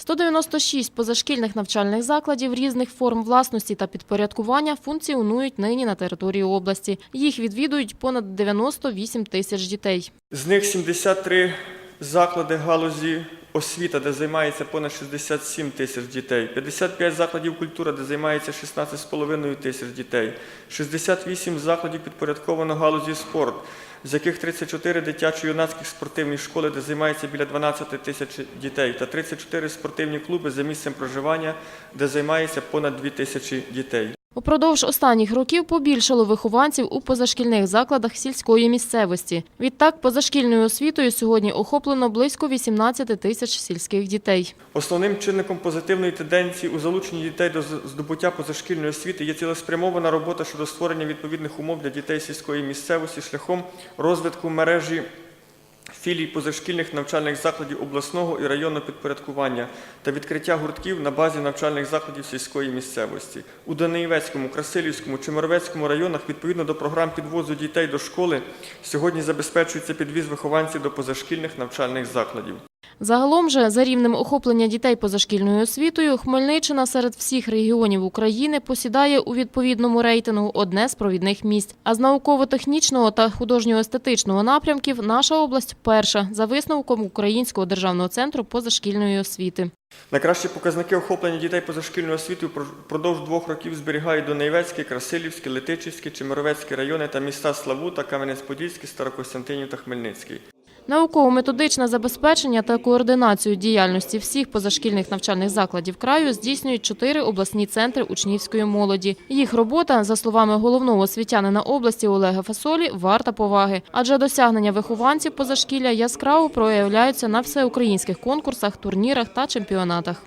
196 позашкільних навчальних закладів різних форм власності та підпорядкування функціонують нині на території області. Їх відвідують понад 98 тисяч дітей. З них 73 заклади галузі освіта, де займається понад 67 тисяч дітей, 55 закладів культури, де займається 16,5 тисяч дітей, 68 закладів підпорядковано галузі спорт, з яких 34 дитячо-юнацьких спортивні школи, де займається біля 12 тисяч дітей, та 34 спортивні клуби за місцем проживання, де займається понад 2 тисячі дітей. Упродовж останніх років побільшало вихованців у позашкільних закладах сільської місцевості. Відтак, позашкільною освітою сьогодні охоплено близько 18 тисяч сільських дітей. Основним чинником позитивної тенденції у залученні дітей до здобуття позашкільної освіти є цілеспрямована робота щодо створення відповідних умов для дітей сільської місцевості шляхом розвитку мережі філій позашкільних навчальних закладів обласного і районного підпорядкування та відкриття гуртків на базі навчальних закладів сільської місцевості. У Даниївецькому, Красилівському, Чемеровецькому районах відповідно до програм підвозу дітей до школи сьогодні забезпечується підвіз вихованців до позашкільних навчальних закладів. Загалом же за рівнем охоплення дітей позашкільною освітою Хмельниччина серед всіх регіонів України посідає у відповідному рейтингу одне з провідних місць. А з науково-технічного та художньо-естетичного напрямків наша область перша за висновком Українського державного центру позашкільної освіти. Найкращі показники охоплення дітей позашкільною освітою впродовж двох років зберігають Донецький, Красилівський, Летичівський, Чемеровецький райони та міста Славута, Кам'янець-Подільський, Старокостянтинів та Хмельницький. Науково-методичне забезпечення та координацію діяльності всіх позашкільних навчальних закладів краю здійснюють чотири обласні центри учнівської молоді. Їх робота, за словами головного освітянина області Олега Фасолі, варта поваги, адже досягнення вихованців позашкілля яскраво проявляються на всеукраїнських конкурсах, турнірах та чемпіонатах.